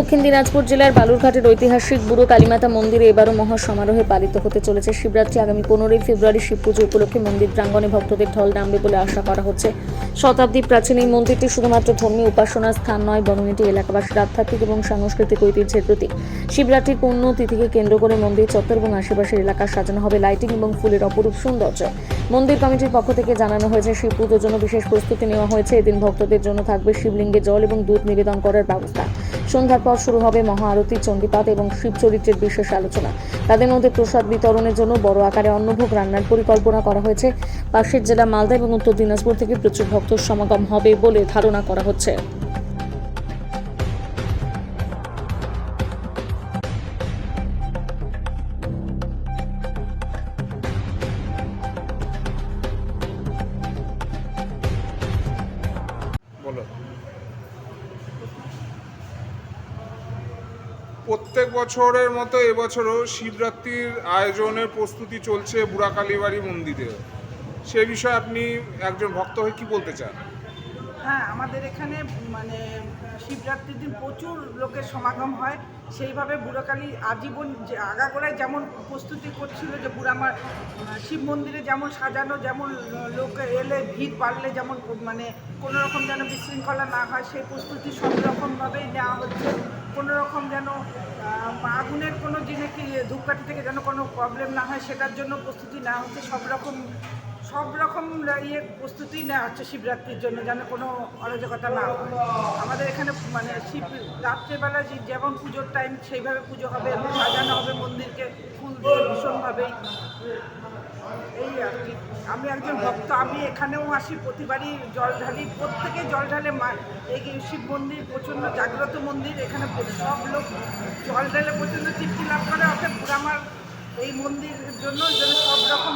দক্ষিণ দিনাজপুর জেলার বালুরঘাটের ঐতিহাসিক বুড়ো কালীমাতা মন্দিরে এবারও মহা সমারোহে পালিত হতে চলেছে শিবরাত্রি। আগামী পনেরোই ফেব্রুয়ারি শিব পুজো উপলক্ষে মন্দির প্রাঙ্গণে ভক্তদের ঢল নামবে বলে আশা করা হচ্ছে। শতাব্দী প্রাচীন এই মন্দিরটি শুধুমাত্র ধর্মীয় উপাসনার স্থান নয়, বরং এটি এলাকাবাসীর আধ্যাত্মিক এবং সাংস্কৃতিক ঐতিহ্যের প্রতীক। শিবরাত্রির পূর্ণ তিথিকে কেন্দ্র করে মন্দির চত্বর এবং আশেপাশের এলাকা সাজানো হবে লাইটিং এবং ফুলের অপরূপ সৌন্দর্য। মন্দির কমিটির পক্ষ থেকে জানানো হয়েছে, শিব পুজোর জন্য বিশেষ প্রস্তুতি নেওয়া হয়েছে। এদিন ভক্তদের জন্য থাকবে শিবলিঙ্গে জল এবং দুধ নিবেদন করার ব্যবস্থা। সন্ধ্যার পর শুরু হবে মহা আরতি এবং শিব চরিত্রের বিশেষ আলোচনা। তাদের মধ্যে প্রসাদ বিতরণের জন্য বড় আকারে অন্নভোগ রান্নার পরিকল্পনা করা হয়েছে। পাশের জেলা মালদা এবং উত্তর দিনাজপুর থেকে প্রচুর ভক্ত সমাগম হবে বলে ধারণা করা হচ্ছে। প্রত্যেক বছরের মতো এবছরও শিবরাত্রির আয়োজনের প্রস্তুতি চলছে বুড়াকালীবাড়ি মন্দিরে। সে বিষয়ে আপনি একজন ভক্ত হয়ে কি বলতে চান? হ্যাঁ আমাদের এখানে মানে শিবরাত্রির দিন প্রচুর লোকের সমাগম হয়। সেইভাবে বুড়াকালী আজীবন যে আগাগোড়ায় যেমন প্রস্তুতি করছিল যে বুড়ামার শিব মন্দিরে যেমন সাজানো, যেমন লোক এলে ভিড় বাড়লে যেমন মানে কোনো রকম যেন বিশৃঙ্খলা না হয়, সেই প্রস্তুতি সব রকমভাবেই নেওয়া হচ্ছে। কোনো রকম যেন আগুনের কোনো দিনে কি ধূপকাঠি থেকে যেন কোনো প্রবলেম না হয়, সেটার জন্য প্রস্তুতি না হচ্ছে। সব রকম সব রকম ইয়ে প্রস্তুতি নেওয়া হচ্ছে শিবরাত্রির জন্য যেন কোনো অরাজকতা না হয়। আমাদের এখানে মানে শিব রাত্রেবেলা যেমন পুজোর টাইম সেইভাবে পুজো হবে, সাজানো হবে মন্দিরকে, ফুল দিয়ে ভীষণভাবেই এই আর কি। আমি একজন ভক্ত, আমি এখানেও আসি প্রতিবারই জল ঢালি। প্রত্যেকে জল ঢালে মা এই শিব মন্দির, প্রচণ্ড জাগ্রত মন্দির, এখানে সব লোক জল ঢালে প্রচণ্ড তৃপ্তি লাভ করে, অর্থাৎ আমার এই মন্দিরের জন্য যেন সব রকম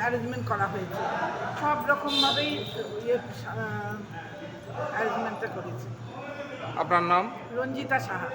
অ্যারেঞ্জমেন্ট করা হয়েছে। সব রকমভাবেই ইয়ে অ্যারেঞ্জমেন্টটা করেছে। আপনার নাম? রঞ্জিতা সাহা।